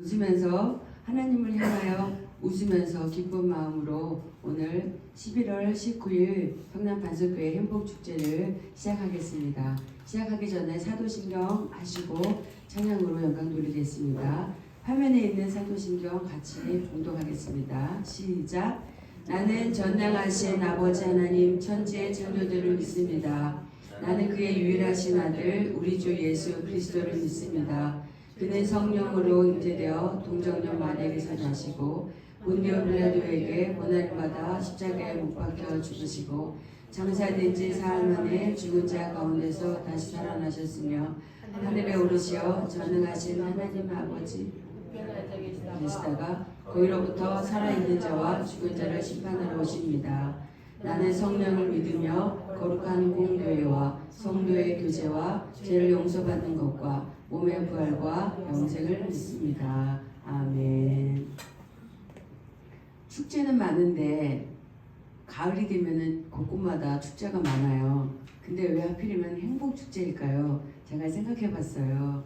웃으면서 하나님을 향하여 웃으면서 기쁜 마음으로 오늘 11월 19일 평남 반석교회 행복 축제를 시작하겠습니다. 시작하기 전에 사도신경 하시고 찬양으로 영광 돌리겠습니다. 화면에 있는 사도신경 같이 봉독하겠습니다. 시작. 나는 전능하신 아버지 하나님 천지의 창조들을 믿습니다. 나는 그의 유일하신 아들 우리 주 예수 그리스도를 믿습니다. 그는 성령으로 잉태되어 동정녀 마리아에게서 나시고 본디오 빌라도에게 고난을 받아 십자가에 못 박혀 죽으시고 장사된 지 사흘 만에 죽은 자 가운데서 다시 살아나셨으며 하늘에 오르시어 전능하신 하나님 아버지 계시다가 거기로부터 살아있는 자와 죽은 자를 심판하러 오십니다. 나는 성령을 믿으며 거룩한 공교회와 성도의 교제와 죄를 용서받는 것과 몸의 부활과 영생을 믿습니다. 아멘. 축제는 많은데 가을이 되면은 곳곳마다 축제가 많아요. 근데 왜 하필이면 행복 축제일까요? 제가 생각해 봤어요.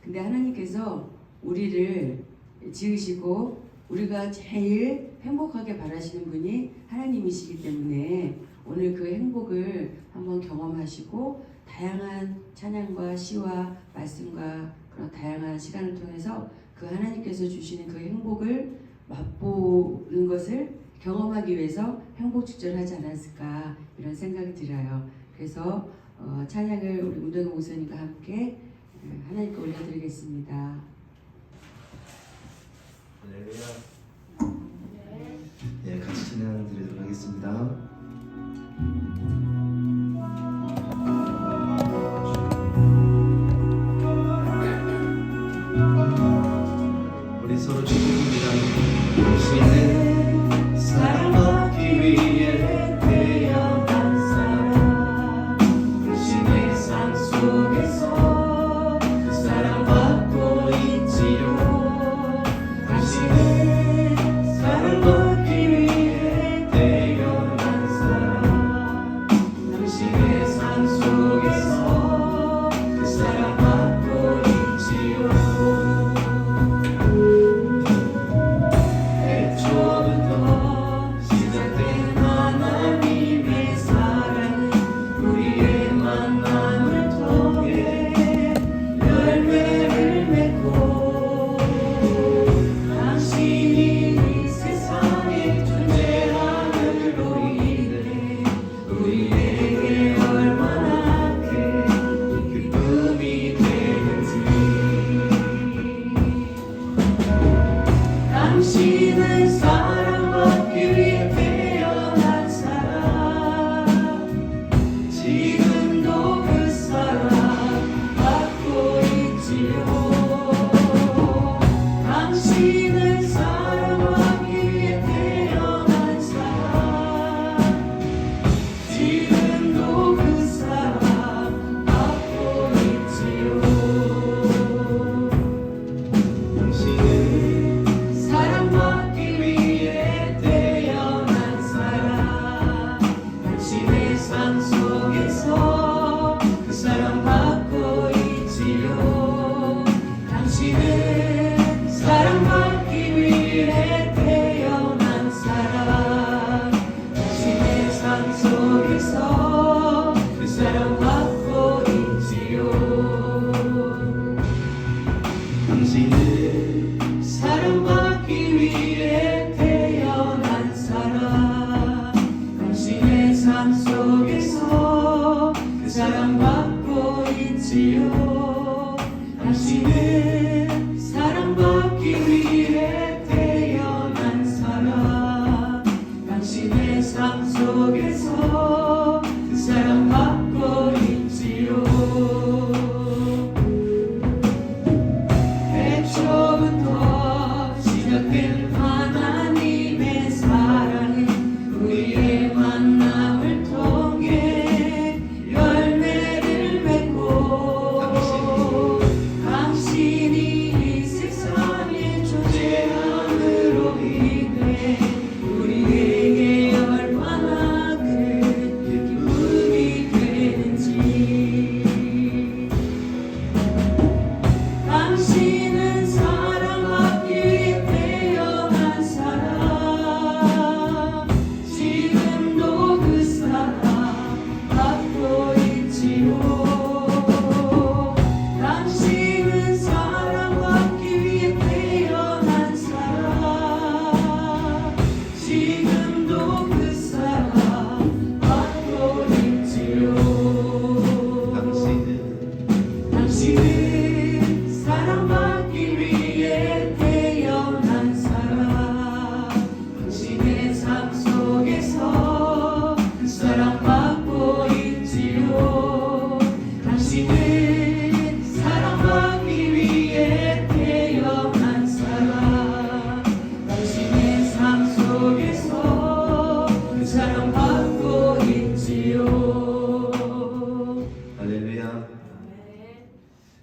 근데 하나님께서 우리를 지으시고 우리가 제일 행복하게 바라시는 분이 하나님이시기 때문에 오늘 그 행복을 한번 경험하시고 다양한 찬양과 시와 말씀과 그런 다양한 시간을 통해서 그 하나님께서 주시는 그 행복을 맛보는 것을 경험하기 위해서 행복 축제를 하지 않았을까 이런 생각이 들어요. 그래서 어, 찬양을 우리 운동의 목사님과 함께 어, 하나님께 올려드리겠습니다. 할렐루야. 네, 같이 찬양 드리도록 하겠습니다. 세상 속에서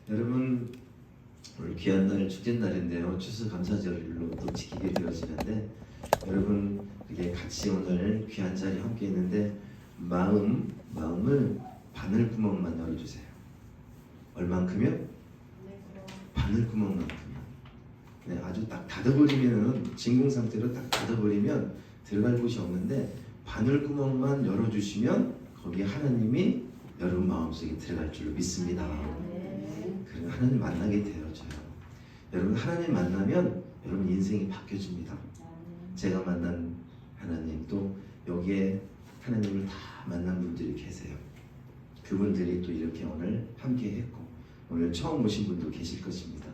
여러분 오늘 귀한 날 축제 날인데요. 추수 감사절로 또 지키게 되어지는데 여러분 이게 같이 오늘 귀한 자리 함께 했는데 마음 마음을 바늘 구멍만 열어주세요. 얼만큼요? 바늘 구멍만큼요. 네, 아주 딱 닫아버리면 진공 상태로 딱 닫아버리면 들어갈 곳이 없는데 바늘 구멍만 열어주시면 거기에 하나님이 여러분 마음속에 들어갈 줄 믿습니다. 그리고 하나님 만나게 되어져요. 여러분 하나님 만나면 여러분 인생이 바뀌어집니다. 제가 만난 하나님 또 여기에 하나님을 다 만난 분들이 계세요. 그분들이 또 이렇게 오늘 함께 했고 오늘 처음 오신 분도 계실 것입니다.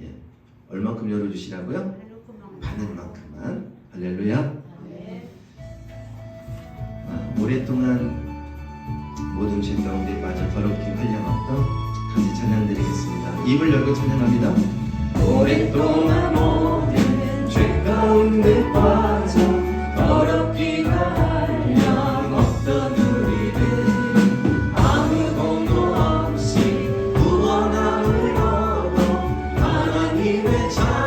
예. 얼만큼 열어주시라고요? 바늘만큼만 할렐루야. 아, 오랫동안 모든 죄 가운데 빠져 더럽게 흘려먹던 같이 찬양 드리겠습니다. 입을 열고 찬양합니다. 오랫동안 모든 죄 가운데 빠져 얻어 하나님의 자